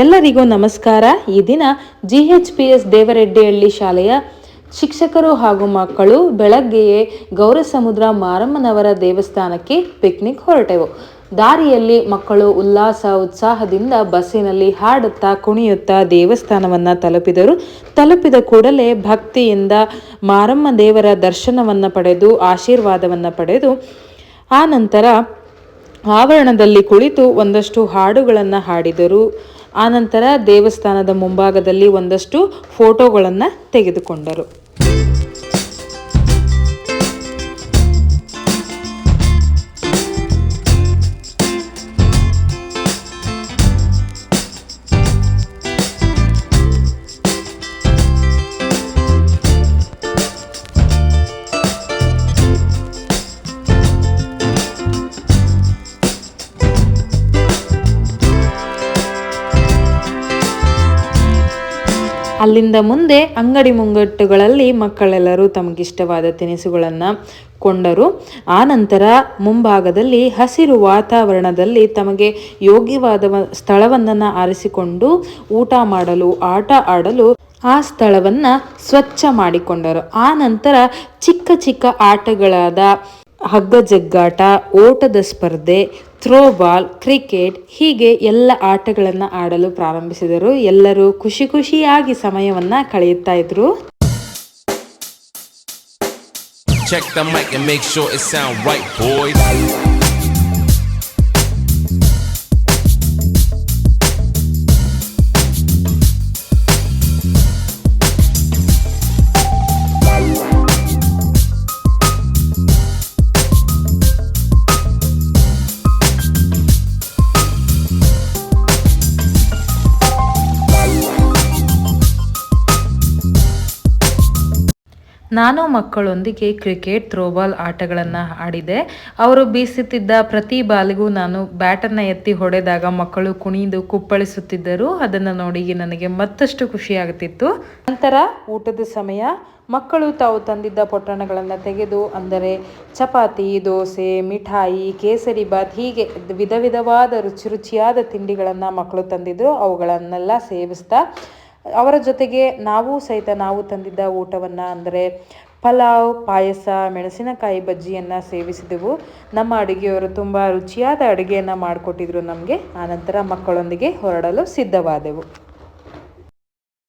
ಎಲ್ಲರಿಗೂ ನಮಸ್ಕಾರ. ಈ ದಿನ G H P S Devareddihalli ಶಾಲೆಯ ಶಿಕ್ಷಕರು ಹಾಗೂ ಮಕ್ಕಳು ಬೆಳಗ್ಗೆಯೇ ಗೌರಸಮುದ್ರ ಮಾರಮ್ಮನವರ ದೇವಸ್ಥಾನಕ್ಕೆ ಪಿಕ್ನಿಕ್ ಹೊರಟೆವು. ದಾರಿಯಲ್ಲಿ ಮಕ್ಕಳು ಉಲ್ಲಾಸ, ಉತ್ಸಾಹದಿಂದ ಬಸ್ಸಿನಲ್ಲಿ ಹಾಡುತ್ತಾ ಕುಣಿಯುತ್ತಾ ದೇವಸ್ಥಾನವನ್ನು ತಲುಪಿದರು. ತಲುಪಿದ ಕೂಡಲೇ ಭಕ್ತಿಯಿಂದ ಮಾರಮ್ಮ ದೇವರ ದರ್ಶನವನ್ನು ಪಡೆದು, ಆಶೀರ್ವಾದವನ್ನು ಪಡೆದು, ಆ ಆವರಣದಲ್ಲಿ ಕುಳಿತು ಒಂದಷ್ಟು ಹಾಡುಗಳನ್ನು ಹಾಡಿದರು. ಆನಂತರ ದೇವಸ್ಥಾನದ ಮುಂಭಾಗದಲ್ಲಿ ಒಂದಷ್ಟು ಫೋಟೋಗಳನ್ನು ತೆಗೆದುಕೊಂಡರು. ಅಲ್ಲಿಂದ ಮುಂದೆ ಅಂಗಡಿ ಮುಂಗಟ್ಟುಗಳಲ್ಲಿ ಮಕ್ಕಳೆಲ್ಲರೂ ತಮಗಿಷ್ಟವಾದ ತಿನಿಸುಗಳನ್ನು ಕೊಂಡರು. ಆ ನಂತರ ಮುಂಭಾಗದಲ್ಲಿ ಹಸಿರು ವಾತಾವರಣದಲ್ಲಿ ತಮಗೆ ಯೋಗ್ಯವಾದ ಸ್ಥಳವನ್ನ ಆರಿಸಿಕೊಂಡು ಊಟ ಮಾಡಲು, ಆಟ ಆಡಲು ಆ ಸ್ಥಳವನ್ನ ಸ್ವಚ್ಛ ಮಾಡಿಕೊಂಡರು. ಆ ನಂತರ ಚಿಕ್ಕ ಚಿಕ್ಕ ಆಟಗಳಾದ ಹಗ್ಗ ಜಗ್ಗಾಟ ಓಟದ ಸ್ಪರ್ಧೆ ಥ್ರೋಬಾಲ್ ಕ್ರಿಕೆಟ್ ಹೀಗೆ ಎಲ್ಲ ಆಟಗಳನ್ನು ಆಡಲು ಪ್ರಾರಂಭಿಸಿದರು ಎಲ್ಲರೂ ಖುಷಿ ಖುಷಿಯಾಗಿ ಸಮಯವನ್ನು ಕಳೆಯುತ್ತಾ ಇದ್ರು Check the mic and make sure it sound right, boys. ನಾನು ಮಕ್ಕಳೊಂದಿಗೆ ಕ್ರಿಕೆಟ್, ಥ್ರೋಬಾಲ್ ಆಟಗಳನ್ನು ಆಡಿದೆ. ಅವರು ಬೀಸುತ್ತಿದ್ದ ಪ್ರತಿ ಬಾಲಿಗೂ ನಾನು ಬ್ಯಾಟನ್ನು ಎತ್ತಿ ಹೊಡೆದಾಗ ಮಕ್ಕಳು ಕುಣಿದು ಕುಪ್ಪಳಿಸುತ್ತಿದ್ದರು. ಅದನ್ನು ನೋಡಿ ನನಗೆ ಮತ್ತಷ್ಟು ಖುಷಿಯಾಗುತ್ತಿತ್ತು ನಂತರ ಊಟದ ಸಮಯ. ಮಕ್ಕಳು ತಾವು ತಂದಿದ್ದ ಪೊಟ್ಟಣಗಳನ್ನು ತೆಗೆದು, ಅಂದರೆ ಚಪಾತಿ, ದೋಸೆ, ಮಿಠಾಯಿ, ಕೇಸರಿ ಬಾತ್, ಹೀಗೆ ವಿಧ ವಿಧವಾದ ರುಚಿ ರುಚಿಯಾದ ತಿಂಡಿಗಳನ್ನು ಮಕ್ಕಳು ತಂದಿದ್ದರು ಅವುಗಳನ್ನೆಲ್ಲ ಸೇವಿಸ್ತಾ ಅವರ ಜೊತೆಗೆ ನಾವು ಸಹಿತ ನಾವು ತಂದಿದ್ದ ಊಟವನ್ನು ಅಂದರೆ ಪಲಾವ್, ಪಾಯಸ, ಮೆಣಸಿನಕಾಯಿ ಬಜ್ಜಿಯನ್ನು ಸೇವಿಸಿದೆವು. ನಮ್ಮ ಅಡುಗೆಯವರು ತುಂಬ ರುಚಿಯಾದ ಅಡುಗೆಯನ್ನು ಮಾಡಿಕೊಟ್ಟಿದ್ರು ನಮಗೆ. ಆನಂತರ ಮಕ್ಕಳೊಂದಿಗೆ ಹೊರಡಲು ಸಿದ್ಧವಾದೆವು.